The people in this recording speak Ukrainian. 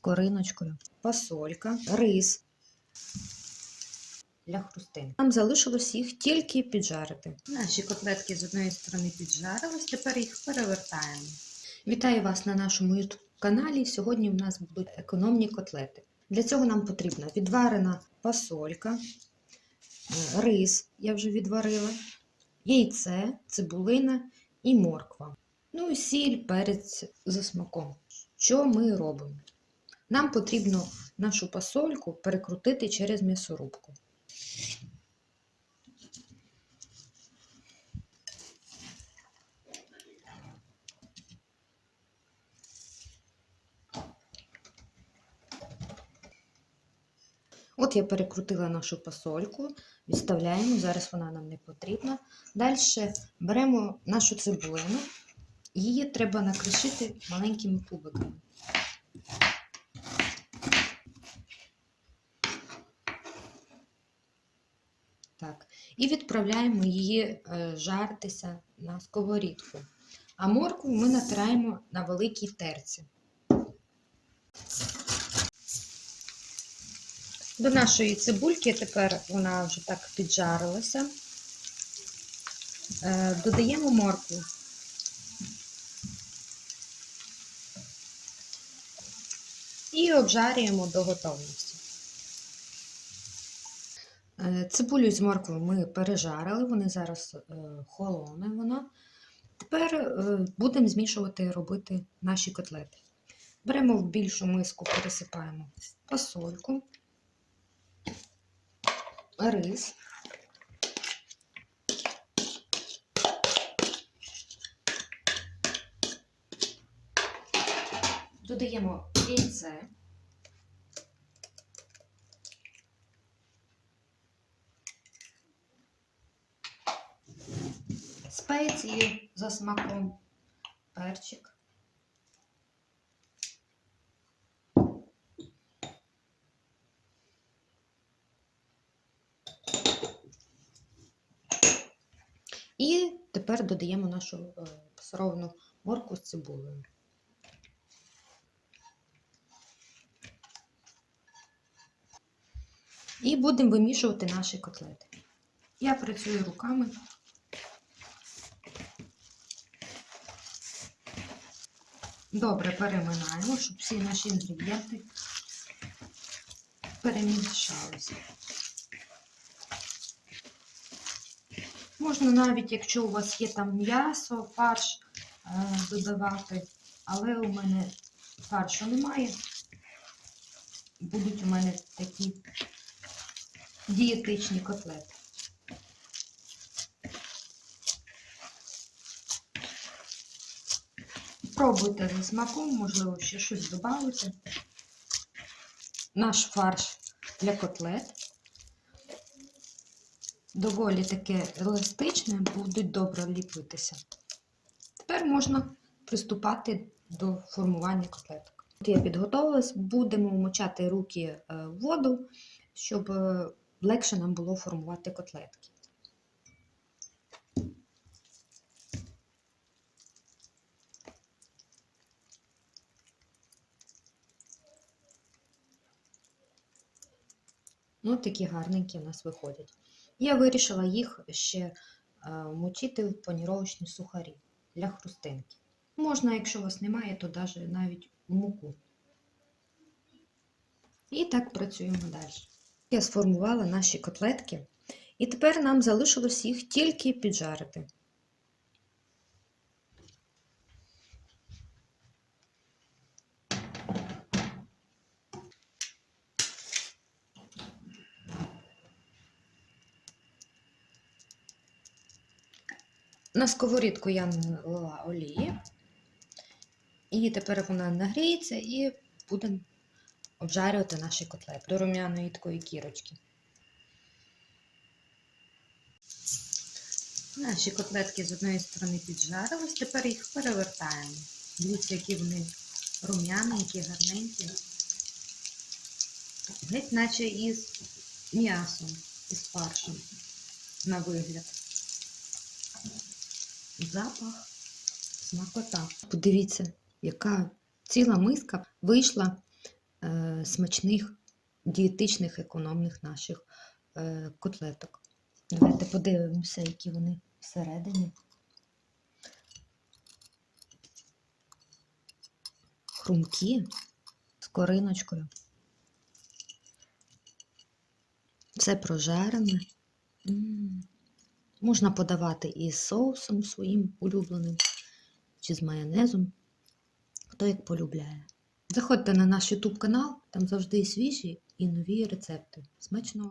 кориночкою, фасолька, рис для хрустин. Нам залишилось їх тільки піджарити. Наші котлетки з одної сторони піджарились, тепер їх перевертаємо. Вітаю вас на нашому YouTube каналі. Сьогодні у нас будуть економні котлети. Для цього нам потрібна відварена фасолька, е, рис, я вже відварила, яйце, цибулина і морква. Ну і сіль, перець за смаком. Що ми робимо? Нам потрібно нашу фасольку перекрутити через м'ясорубку. От я перекрутила нашу пасольку, відставляємо, зараз вона нам не потрібна. Далі беремо нашу цибулину, її треба накришити маленькими кубиками. Так. І відправляємо її е, жаритися на сковорідку. А моркву ми натираємо на великій терці. До нашої цибульки тепер вона вже так піджарилася. Е, Додаємо моркву. І обжарюємо до готовності. Е, Цибулю з морквою ми пережарили, вони зараз е, холоне вона. Тепер е, будемо змішувати робити наші котлети. Беремо в більшу миску, пересипаємо фасольку, рис. Додаємо яйце. Спеції за смаком перчик. І тепер додаємо нашу е, пасировану морку з цибулею. І будемо вимішувати наші котлети. Я працюю руками. Добре переминаємо, щоб всі наші інгредієнти перемішалися. Можна навіть, якщо у вас є там м'ясо, фарш е, додавати, але у мене фаршу немає. Будуть у мене такі дієтичні котлети. Пробуйте за смаком, можливо, ще щось додати. Наш фарш для котлет. Доволі таке еластичне, будуть добре ліпитися. Тепер можна приступати до формування котлеток. От я підготувалась, будемо вмочати руки е, в воду, щоб е, легше нам було формувати котлетки. Ну, такі гарненькі у нас виходять. Я вирішила їх ще е, мочити в паніровочні сухарі для хрустинки. Можна, якщо у вас немає, то навіть в муку. І так працюємо далі. Я сформувала наші котлетки, і тепер нам залишилось їх тільки піджарити. На сковорідку я налила олії, і тепер вона нагріється і будемо обжарювати наші котлети до рум'яної такої кірочки. Наші котлетки з одної сторони піджарились, тепер їх перевертаємо. Дивіться, які вони рум'яненькі, гарненькі. Геть наче із м'ясом, із фаршем на вигляд. Запах, смакота. Подивіться, яка ціла миска вийшла смачних, дієтичних, економних наших е, котлеток. Давайте подивимося, які вони всередині. Хрумкі з кориночкою. Все прожарене. Можна подавати із соусом своїм улюбленим чи з майонезом, хто як полюбляє. Заходьте на наш YouTube канал, там завжди свіжі і нові рецепти. Смачного!